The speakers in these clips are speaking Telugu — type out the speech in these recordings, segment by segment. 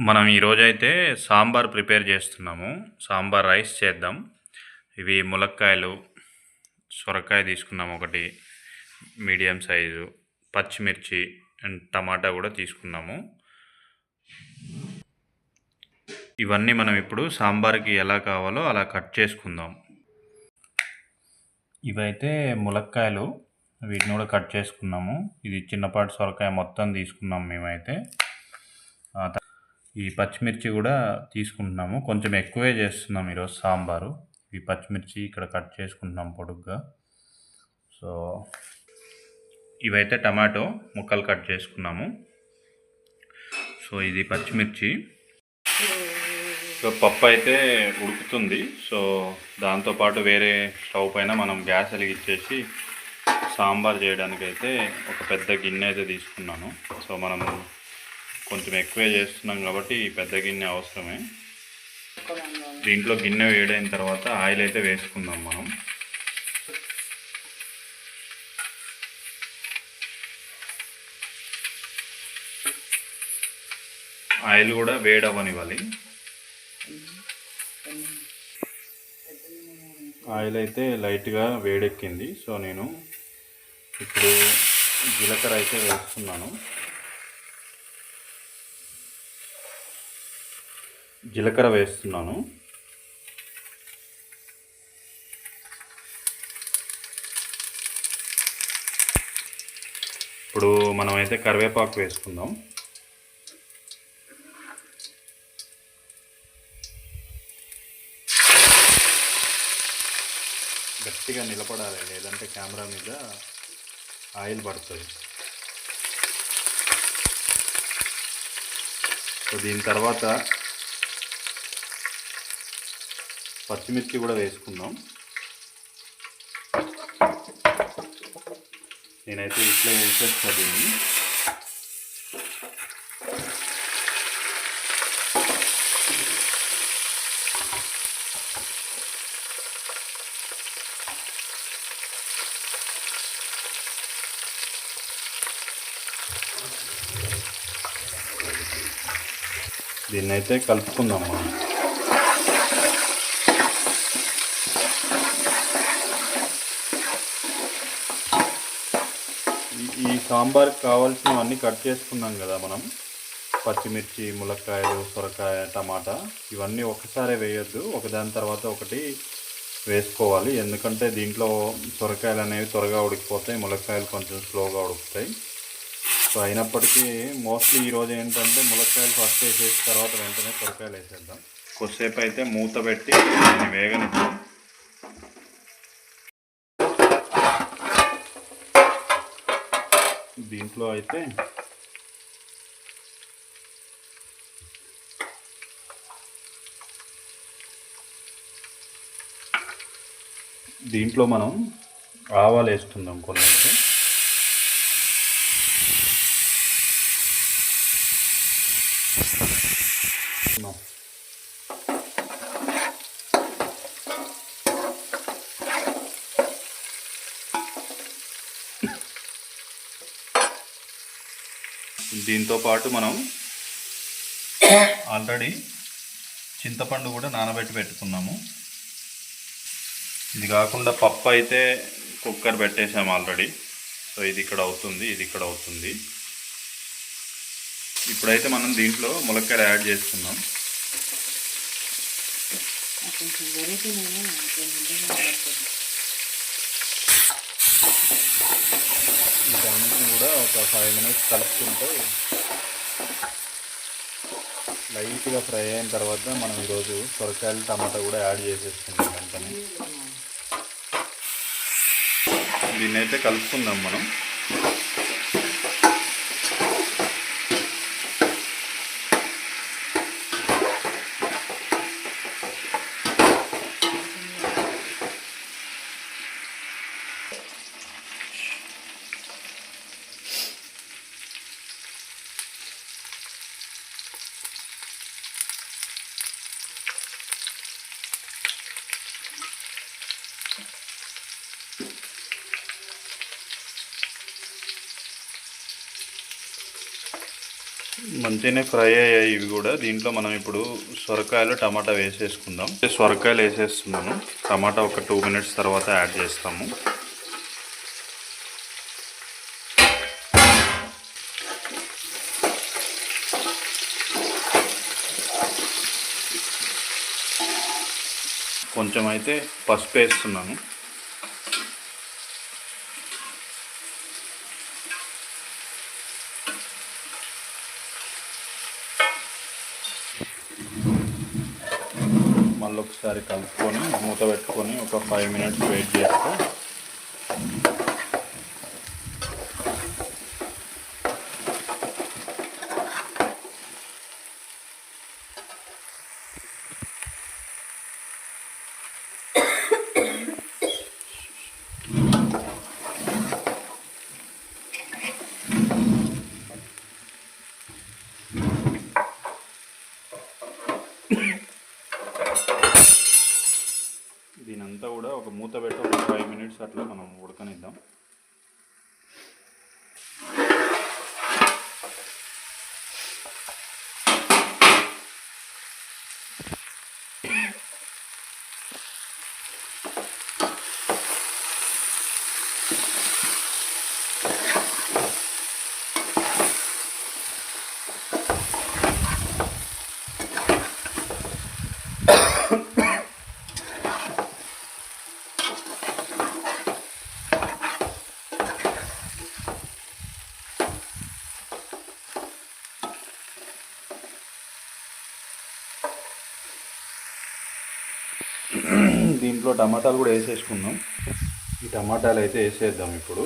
మనం ఈరోజైతే సాంబార్ ప్రిపేర్ చేస్తున్నాము. సాంబార్ రైస్ చేద్దాం. ఇవి ములక్కాయలు సొరకాయ తీసుకున్నాం ఒకటి మీడియం సైజు పచ్చిమిర్చి అండ్ టమాటా కూడా తీసుకున్నాము. ఇవన్నీ మనం ఇప్పుడు సాంబార్కి ఎలా కావాలో అలా కట్ చేసుకుందాం. ఇవైతే ములక్కాయలు వీటిని కూడా కట్ చేసుకున్నాము. ఇది చిన్నపాటి సొరకాయ మొత్తం తీసుకున్నాం మేమైతే. ఈ పచ్చిమిర్చి కూడా తీసుకుంటున్నాము. కొంచెం ఎక్కువే చేస్తున్నాం ఈరోజు సాంబారు. ఈ పచ్చిమిర్చి ఇక్కడ కట్ చేసుకుంటున్నాం పొడుగ్గా. సో ఇవైతే టమాటో ముక్కలు కట్ చేసుకున్నాము. సో ఇది పచ్చిమిర్చి. సో పప్పు అయితే ఉడుకుతుంది. సో దాంతోపాటు వేరే స్టవ్ పైన మనం గ్యాస్ వెలిగించేసి సాంబార్ చేయడానికి అయితే ఒక పెద్ద గిన్నె అయితే తీసుకున్నాను. సో మనం కొంచెం ఎక్కువే చేస్తున్నాం కాబట్టి ఈ పెద్ద గిన్నె అవసరమే. దీంట్లో గిన్నె వేడైన తర్వాత ఆయిల్ అయితే వేసుకుందాం మనం. ఆయిల్ కూడా వేడవ్వనివ్వాలి. ఆయిల్ అయితే లైట్గా వేడెక్కింది. సో నేను ఇప్పుడు జీలకర్ర అయితే వేస్తున్నాను. జీలకర్ర వేస్తున్నాను. ఇప్పుడు మనమైతే కరివేపాకు వేసుకుందాం. గట్టిగా నిలబడాలి లేదంటే కెమెరా మీద ఆయిల్ పడుతుంది. సో దీని తర్వాత పచ్చిమిర్చి కూడా వేసుకుందాం. నేనైతే ఇట్లా వేసేస్తా దీన్ని. దీన్నైతే కలుపుకుందాం మనం ఈ- ఈ సాంబార్కి కావాల్సినవన్నీ కట్ చేసుకున్నాం కదా మనం. పచ్చిమిర్చి ములక్కాయలు సొరకాయ టమాటా ఇవన్నీ ఒకసారి వేయొద్దు. ఒకదాని తర్వాత ఒకటి వేసుకోవాలి. ఎందుకంటే దీంట్లో సొరకాయలు అనేవి త్వరగా ఉడికిపోతాయి. ములక్కాయలు కొంచెం స్లోగా ఉడుకుతాయి. సో అయినప్పటికీ మోస్ట్లీ ఈరోజు ఏంటంటే ములక్కాయలు ఫస్ట్ వేసేసి తర్వాత వెంటనే సొరకాయలు వేసేద్దాం. కొద్దిసేపు అయితే మూత పెట్టి వేగనిద్దాం. దీంట్లో అయితే దీంట్లో మనం ఆవాలు వేస్తున్నాం కొన్ని దీంతో పాటు మనం ఆల్రెడీ చింతపండు కూడా నానబెట్టి పెట్టుకున్నాము. ఇది కాకుండా పప్పు అయితే కుక్కర్ పెట్టేసాము ఆల్రెడీ. సో ఇది ఇక్కడ అవుతుంది ఇది ఇక్కడ అవుతుంది. ఇప్పుడైతే మనం దీంట్లో ములక్కాయలు యాడ్ చేసుకుందాం. కొంచెం వెరైటీ కూడా ఒక ఫైవ్ మినిట్స్ కలుపుకుంటే లైట్గా ఫ్రై అయిన తర్వాత మనం ఈరోజు సొరకాయలు టమాటా కూడా యాడ్ చేసేసుకుంటాం వెంటనే. దీన్నైతే కలుపుకుందాం మనం. మంచిగానే ఫ్రై అయ్యాయి ఇవి కూడా. దీంట్లో మనం ఇప్పుడు సొరకాయలు టమాటా వేసేసుకుందాం. సొరకాయలు వేసేస్తున్నాను. టమాటా ఒక టూ మినిట్స్ తర్వాత యాడ్ చేస్తాము. కొంచెం అయితే పసుపు వేస్తున్నాను. మళ్ళీ ఒకసారి కలుపుకొని మూత పెట్టుకొని ఒక ఫైవ్ మినిట్స్ వెయిట్ చేస్తే Yeah. అట్లా మనం ఉడకనిద్దాం. దీంట్లో టమాటాలు కూడా వేసేసుకుందాం. ఈ టమాటాలు అయితే వేసేద్దాం ఇప్పుడు.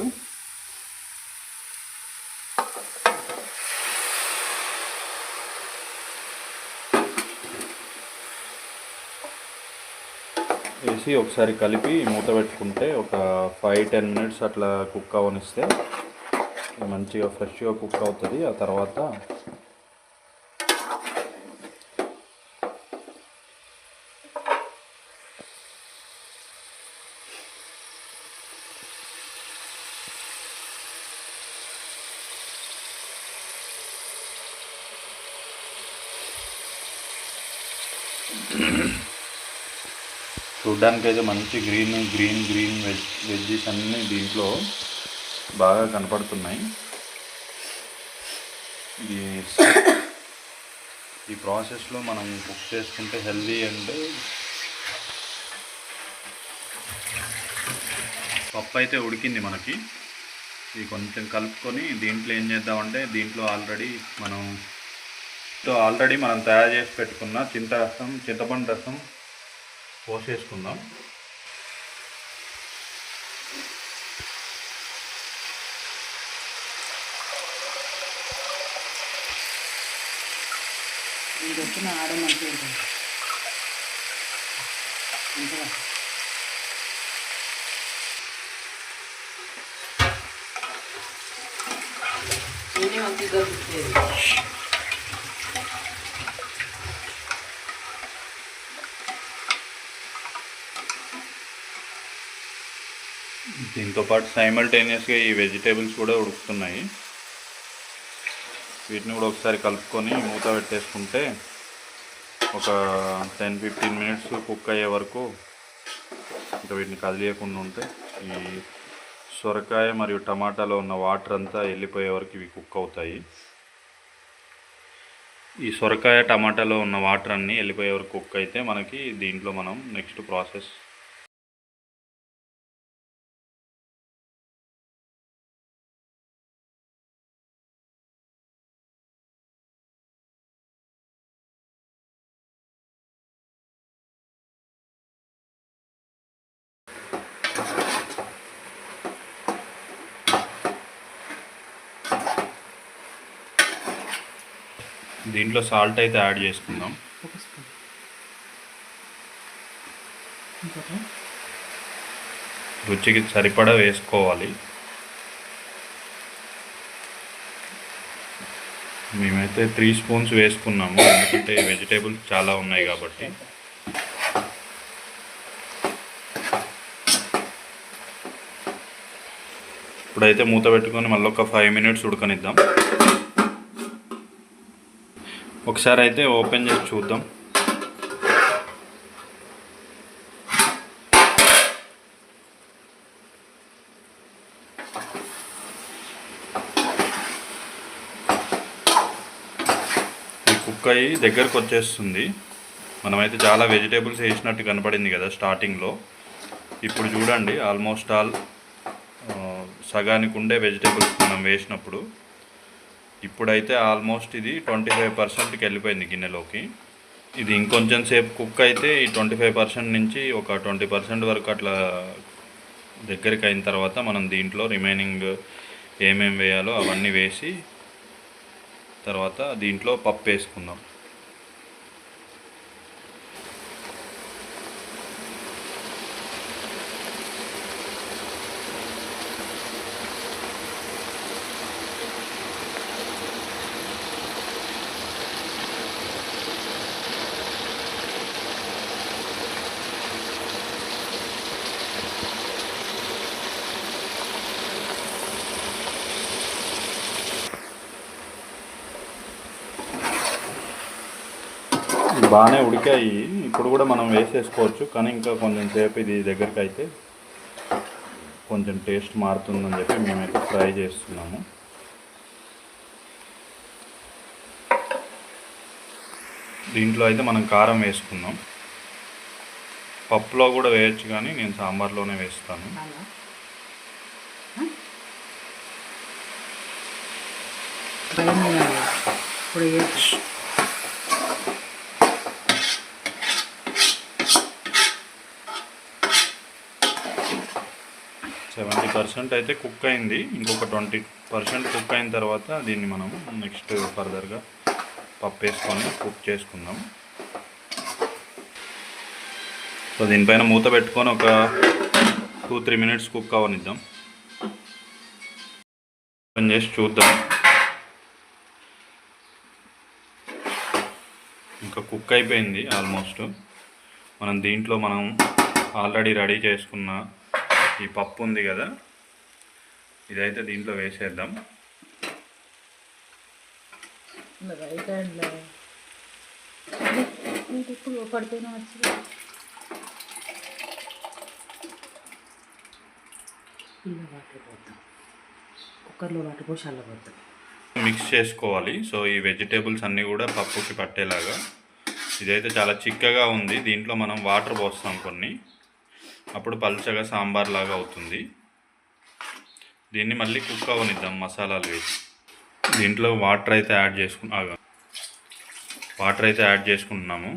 వేసి ఒకసారి కలిపి మూత పెట్టుకుంటే ఒక ఫైవ్ టెన్ మినిట్స్ అట్లా కుక్ అవనిస్తే మంచిగా ఫ్రెష్గా కుక్ అవుతుంది. ఆ తర్వాత చూడ్డానికి అయితే మంచి green green green veg veggies అన్నీ దీంట్లో బాగా కనపడుతున్నాయి. ఈ ఈ ప్రాసెస్లో మనం కుక్ చేసుకుంటే హెల్దీ అండ్ పప్పు అయితే ఉడికింది మనకి. ఇది కొంచెం కలుపుకొని దీంట్లో ఏం చేద్దామంటే దీంట్లో ఆల్రెడీ మనం ఆల్రెడీ మనం తయారు చేసి పెట్టుకున్న చింత రసం చింతపండు రసం పోసేసుకుందాం ఇది వచ్చిన ఆడమంటే అంతగా నేనే మంచిగా దొరుకుతుంది దీంతో పాటు సైమల్టేనియస్గా ఈ వెజిటేబుల్స్ కూడా ఉడుకుతున్నాయి. వీటిని కూడా ఒకసారి కలుపుకొని మూత పెట్టేసుకుంటే ఒక టెన్ ఫిఫ్టీన్ మినిట్స్ కుక్ అయ్యే వరకు ఇంకా వీటిని కదిలియకుండా ఉంటే ఈ సొరకాయ మరియు టమాటాలో ఉన్న వాటర్ అంతా వెళ్ళిపోయే వరకు ఇవి కుక్ అవుతాయి. ఈ సొరకాయ టమాటాలో ఉన్న వాటర్ అన్నీ వెళ్ళిపోయే వరకు కుక్ అయితే మనకి దీంట్లో మనం నెక్స్ట్ ప్రాసెస్ దీంట్లో సాల్ట్ అయితే యాడ్ చేసుకుందాం. ఒక స్పూన్. ఇంకోటి రుచికి సరిపడా వేసుకోవాలి. మేమైతే త్రీ స్పూన్స్ వేసుకున్నాము. ఎందుకంటే వెజిటేబుల్స్ చాలా ఉన్నాయి కాబట్టి. ఇప్పుడైతే మూత పెట్టుకొని మళ్ళీ ఒక ఫైవ్ మినిట్స్ ఉడకనిద్దాం. ఒకసారి అయితే ఓపెన్ చేసి చూద్దాం. ఈ కుక్ అయ్యి దగ్గరకు వచ్చేస్తుంది. మనమైతే చాలా వెజిటేబుల్స్ వేసినట్టు కనపడింది కదా స్టార్టింగ్లో. ఇప్పుడు చూడండి ఆల్మోస్ట్ ఆల్ సగానికి ఉండే వెజిటేబుల్స్ మనం వేసినప్పుడు ఇప్పుడైతే ఆల్మోస్ట్ ఇది ట్వంటీ ఫైవ్ పర్సెంట్కి వెళ్ళిపోయింది గిన్నెలోకి. ఇది ఇంకొంచెం సేపు కుక్ అయితే ఈ ట్వంటీ ఫైవ్ పర్సెంట్ నుంచి ఒక ట్వంటీ పర్సెంట్ వరకు అట్లా దగ్గరికి అయిన తర్వాత మనం దీంట్లో రిమైనింగ్ ఏమేమి వేయాలో అవన్నీ వేసి తర్వాత దీంట్లో పప్పు వేసుకుందాం. బాగానే ఉడికాయి. ఇప్పుడు కూడా మనం వేసేసుకోవచ్చు కానీ ఇంకా కొంచెం సేపు ఇది దగ్గరికి అయితే కొంచెం టేస్ట్ మారుతుందని చెప్పి మేమైతే ఫ్రై చేస్తున్నాము. దీంట్లో అయితే మనం కారం వేసుకుందాం. పప్పులో కూడా వేయచ్చు కానీ నేను సాంబార్లోనే వేస్తాను. ఇప్పుడు వేయొచ్చు. సెవెంటీ పర్సెంట్ అయితే కుక్ అయింది. ఇంకొక ట్వంటీ పర్సెంట్ కుక్ అయిన తర్వాత దీన్ని మనం నెక్స్ట్ ఫర్దర్గా పప్పు వేసుకొని కుక్ చేసుకుందాం. సో దీనిపైన మూత పెట్టుకొని ఒక టూ త్రీ మినిట్స్ కుక్ అవనిద్దాం. ఓపెన్ చేసి చూద్దాం. ఇంకా కుక్ అయిపోయింది ఆల్మోస్ట్. మనం దీంట్లో మనం ఆల్రెడీ రెడీ చేసుకున్న ఈ పప్పు ఉంది కదా ఇదైతే దీంట్లో వేసేద్దాం. ఇలా రైట్ హ్యాండ్లో నీకు ఇప్పుడు పడితేనే వచ్చి ఇలా వాటర్ పోతాం కుక్కర్లో వాటర్ పోసి మిక్స్ చేసుకోవాలి. సో ఈ వెజిటేబుల్స్ అన్నీ కూడా పప్పుకి పట్టేలాగా. ఇదైతే చాలా చిక్కగా ఉంది. దీంట్లో మనం వాటర్ పోస్తాం కొన్ని. అప్పుడు పల్చగా సాంబార్ లాగా అవుతుంది. దీన్ని మళ్ళీ కుక్ అవనిద్దాం మసాలాలు వేసి. దీంట్లో వాటర్ అయితే యాడ్ చేసుకు ఆగా. వాటర్ అయితే యాడ్ చేసుకుంటున్నాము.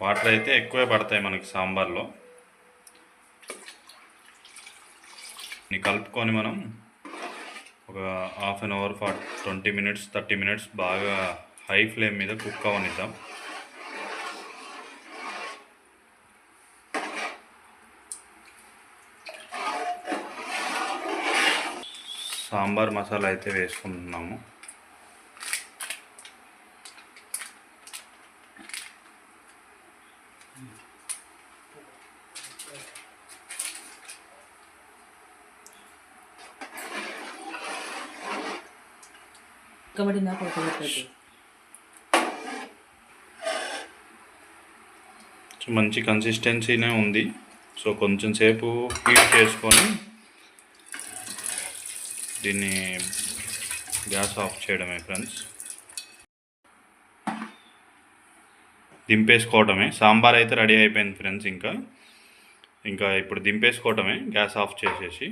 వాటర్ అయితే ఎక్కువే పడతాయి మనకి సాంబార్లో. కలుపుకొని మనం ఒక half an hour for twenty minutes thirty minutes బాగా హై ఫ్లేమ్ మీద కుక్ అవనిద్దాం. సాంబార్ మసాలా అయితే వేసుకుంటున్నాము. పెట్టదు సో మంచి కన్సిస్టెన్సీనే ఉంది. సో కొంచెం సేపు హీట్ చేసుకొని దీన్ని గ్యాస్ ఆఫ్ చేయడమే ఫ్రెండ్స్. దింపేసుకోవటమే. సాంబార్ అయితే రెడీ అయిపోయింది ఫ్రెండ్స్ ఇంకా. ఇంకా ఇప్పుడు దింపేసుకోవటమే గ్యాస్ ఆఫ్ చేసేసి.